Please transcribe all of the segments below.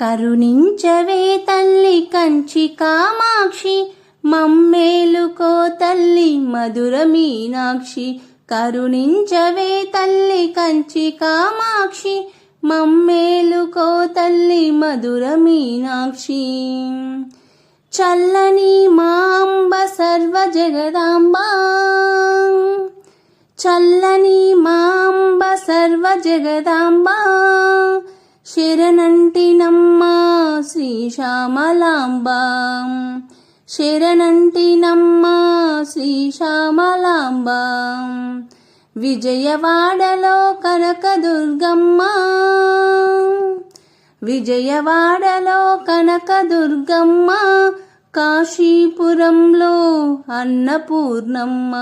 కరుణించవే తల్లి కంచి కామాక్షి మమ్మేలుకో తల్లి మధుర మీనాక్షి. కరుణించవే తల్లి కంచి కామాక్షి మమ్మేలుకో తల్లి మధుర మీనాక్షి. చల్లని మాంబ సర్వ జగదాంబ చల్లని మాంబ సర్వ జగదాంబ శరణంటినమ్మ శ్రీ శ్యామలాంబాం. శరణంటినమ్మ శ్రీ శ్యామలాంబాం. విజయవాడలో కనకదుర్గమ్మ. విజయవాడలో కనకదుర్గమ్మ. కాశీపురంలో అన్నపూర్ణమ్మ.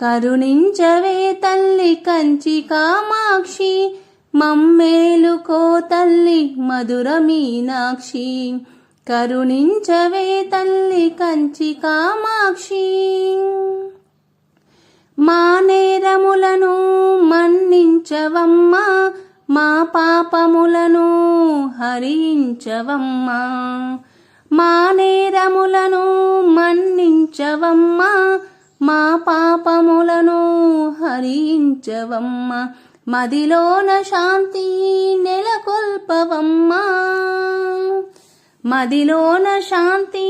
కరుణించవే తల్లి కంచి కామాక్షి మమ్మేలుకో తల్లి మధుర మీనాక్షి కరుణించవే తల్లి కంచి కామాక్షి. మా నేరములను మన్నించవమ్మా మా పాపములను హరించవమ్మా. మా నేరములను మన్నించవమ్మా మా పాపములను హరించవమ్మా. మదిలోన శాంతి నెలకొల్పవమ్మా. మదిలోన శాంతి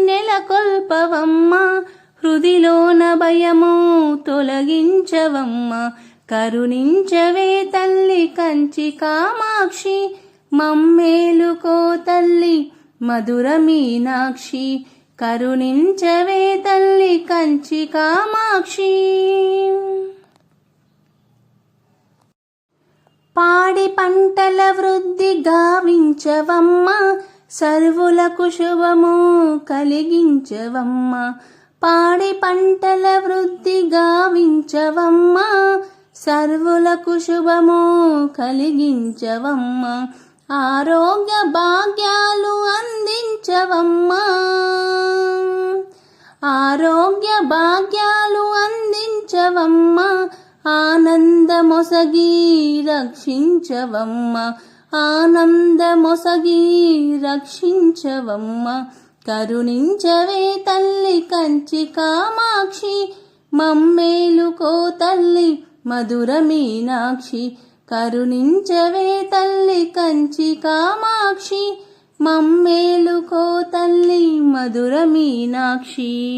నెలకొల్పవమ్మా. హృదిలోన భయము తొలగించవమ్మా. కరుణించవే తల్లి కంచి కామాక్షి. మమ్మేలుకో తల్లి మధుర మీనాక్షి. కరుణించవే తల్లి కంచి కామాక్షి. పాడి పంటల వృద్ధి గావించవమ్మ. సర్వులకు శుభము కలిగించవమ్మ. పాడి పంటల వృద్ధి గావించవమ్మ. సర్వులకు శుభము కలిగించవమ్మ. ఆరోగ్య భాగ్యాలు అందించవమ్మా. ఆరోగ్య భాగ్యాలు అందించవమ్మా. ఆనందమొసగి రక్షించవమ్మ ఆనందమొసగి రక్షించవమ్మ. కరుణించవే తల్లి కంచి కామాక్షి మమ్మేలుకో తల్లి మధుర మీనాక్షి. కరుణించవే తల్లి కంచి కామాక్షి మమ్మేలుకో తల్లి మధుర మీనాక్షి.